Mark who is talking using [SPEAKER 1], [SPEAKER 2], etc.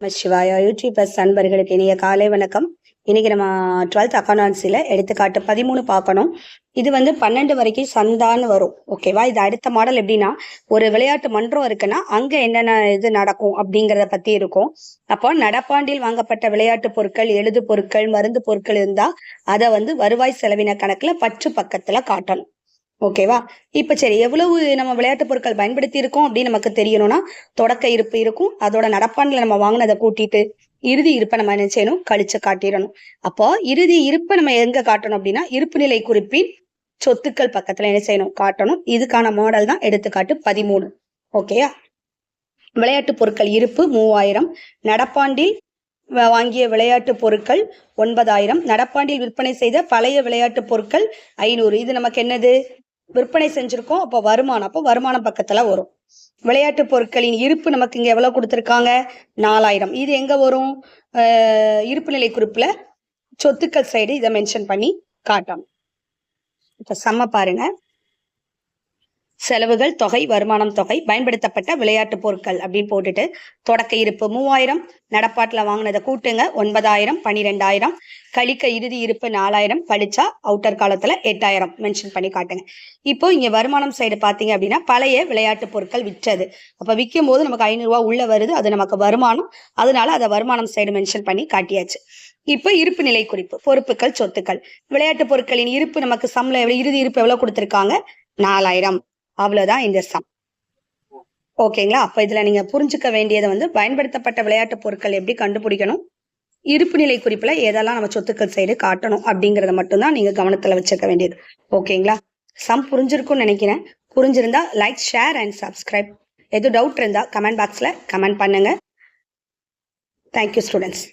[SPEAKER 1] நம சிவாயா யூடியூபர்ஸ் அன்பர்களுக்கு இனிய காலை வணக்கம். இன்னைக்கு நம்ம டுவெல்த் அக்கௌண்டன்சில எடுத்துக்காட்டு பதிமூணு பார்க்கணும். இது வந்து பன்னெண்டு வரைக்கும் சந்தான்னு வரும். ஓகேவா? இது அடுத்த மாடல் எப்படின்னா ஒரு விளையாட்டு மன்றம் இருக்குன்னா அங்க என்னென்ன இது நடக்கும் அப்படிங்கிறத பத்தி இருக்கும். அப்போ நடப்பாண்டில் வாங்கப்பட்ட விளையாட்டு பொருட்கள் எழுது பொருட்கள் மருந்து பொருட்கள் இருந்தா அதை வந்து வருவாய் செலவின கணக்குல பற்று பக்கத்துல காட்டணும். ஓகேவா இப்போ சரி எவ்வளவு நம்ம விளையாட்டு பொருட்கள் பயன்படுத்தி இருக்கோம் அப்படின்னு நமக்கு தெரியணும்னா தொடக்க இருப்பு இருக்கும். அதோட நடப்பாண்டில் நம்ம வாங்கினதை கூட்டிட்டு இறுதி இருப்பை நம்ம என்ன செய்யணும்? கழிச்சு காட்டிடணும். அப்போ இறுதி இருப்பை நம்ம எங்க காட்டணும் அப்படின்னா இருப்பு நிலை குறிப்பின் சொத்துக்கள் பக்கத்துல என்ன செய்யணும்? காட்டணும். இதுக்கான மாடல் தான் எடுத்துக்காட்டு பதிமூணு. ஓகேயா விளையாட்டு பொருட்கள் இருப்பு மூவாயிரம். நடப்பாண்டில் வாங்கிய விளையாட்டு பொருட்கள் ஒன்பதாயிரம். நடப்பாண்டில் விற்பனை செய்த பழைய விளையாட்டு பொருட்கள் ஐநூறு. இது நமக்கு என்னது? விற்பனை செஞ்சிருக்கோம். அப்போ வருமானம் அப்போ வருமானம் பக்கத்தில் வரும். விளையாட்டு பொருட்களின் இருப்பு நமக்கு இங்கே எவ்வளோ கொடுத்துருக்காங்க? நாலாயிரம். இது எங்கே வரும்? இருப்பு நிலை சொத்துக்கள் சைடு இதை மென்ஷன் பண்ணி காட்டணும். இப்போ செம்ம பாருங்கள் செலவுகள் தொகை வருமானம் தொகை பயன்படுத்தப்பட்ட விளையாட்டு பொருட்கள் அப்படின்னு போட்டுட்டு தொடக்க இருப்பு மூவாயிரம் நடப்பாட்டில் வாங்கினதை கூட்டுங்க ஒன்பதாயிரம் பன்னிரெண்டாயிரம் கழிக்க இறுதி இருப்பு நாலாயிரம் கழிச்சா அவுட்டர் காலத்துல எட்டாயிரம் மென்ஷன் பண்ணி காட்டுங்க. இப்போ இங்க வருமானம் சைடு பாத்தீங்க அப்படின்னா பழைய விளையாட்டு பொருட்கள் விற்றது. அப்ப விற்கும் போது நமக்கு ஐநூறு ரூபாய் உள்ள வருது அது நமக்கு வருமானம். அதனால அதை வருமானம் சைடு மென்ஷன் பண்ணி காட்டியாச்சு. இப்போ இருப்பு நிலை குறிப்பு பொறுப்புகள் சொத்துக்கள். விளையாட்டு பொருட்களின் இருப்பு நமக்கு சம்பளம் எவ்வளவு இறுதி இருப்பு எவ்வளவு கொடுத்திருக்காங்க? நாலாயிரம். அவ்வளவுதான் இந்த சம் ஓகேங்களா அப்ப இதுல நீங்க புரிஞ்சுக்க வேண்டியதை வந்து பயன்படுத்தப்பட்ட விளையாட்டு பொருட்கள் எப்படி கண்டுபிடிக்கணும்? இருப்பு நிலை குறிப்புல எதெல்லாம் நம்ம சொத்துக்கள் சைடு காட்டணும் அப்படிங்கறத மட்டும்தான் நீங்க கவனத்துல வச்சுக்க வேண்டியது. ஓகேங்களா சம் புரிஞ்சிருக்கும்னு நினைக்கிறேன். புரிஞ்சிருந்தா லைக் ஷேர் அண்ட் சப்ஸ்கிரைப் எதுவும் டவுட் இருந்தா கமெண்ட் பாக்ஸ்ல கமெண்ட் பண்ணுங்க. Thank you students